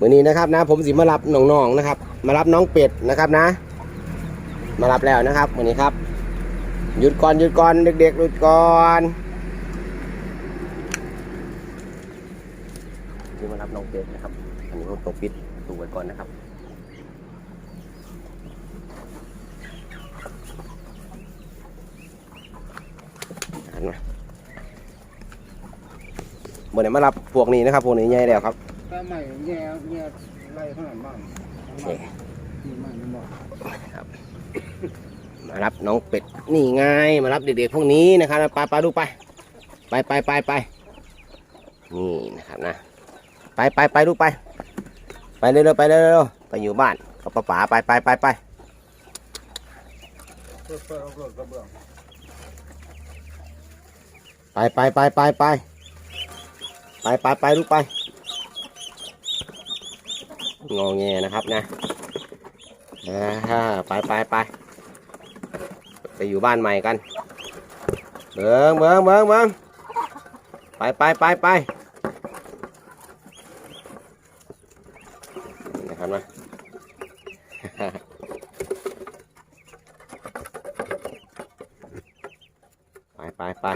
วันนี้นะครับนะ ผมสิมารับน้องๆนะครับ มารับน้องเป็ดนะครับนะ มารับแล้วนะครับวันนี้ครับ หยุดก่อนหยุดก่อนเด็กๆหยุดก่อนที่มารับน้องเป็ดนะครับ อันนี้ผมต้องปิดตูไว้ก่อนนะครับหันมาบนไหนมารับพวกนี้นะครับพวกนี้ใหญ่แล้วครับ ถ้าไม่แง่แง่ไล่ขนาดบ้านนี่นี่มันมันบอกมารับน้องเป็ดนี่ไงมารับเด็กๆพวกนี้นะครับไปไปลูกไป ไปไปไปไปนี่นะครับนะ ไปไปไปลูกไป ไปเร็วๆไปเร็วๆไปอยู่บ้านกับป้าป๋าไปไปไปไปเพื่อเพื่อเอารถกระเบื้องไปไปไปไปไปไปไปไปลูกไป งอแงนะครับนะไปไปไปไปอยู่บ้านใหม่กันเบิ้งเบิ้งเบิ้งเบิ้งไปไปไปไปนะครับนะไปไปไป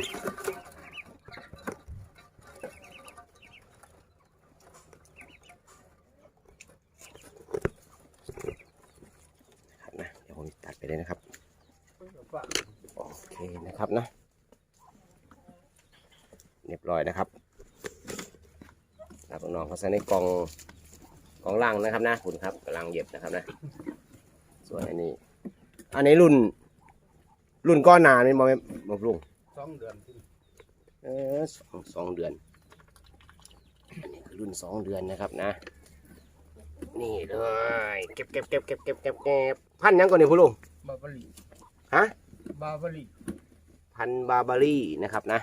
ครับนะเดี๋ยวผมตัดไป เลยนะครับ โอเคนะครับนะเรียบร้อยนะครับรับน้องๆเขาใส่ในกล่องกล่องล่างนะครับนะคุณครับกำลังเย็บนะครับนะส่วนอันนี้ อันนี้รุ่น รุ่นก้อนหนานี่มองไม่มองลุงสองเดือนที่เออสองสองเดือนอันนี้คือรุ่นสองเดือนนะครับนะ นี่เลยเก็บเก็บเก็บเก็บเก็บเก็บเก็บพันธุ์หยังก่อนนี่พ่อลุง บาบารีฮะ บาบารีพันธุ์บาร์บารี่นะครับนะ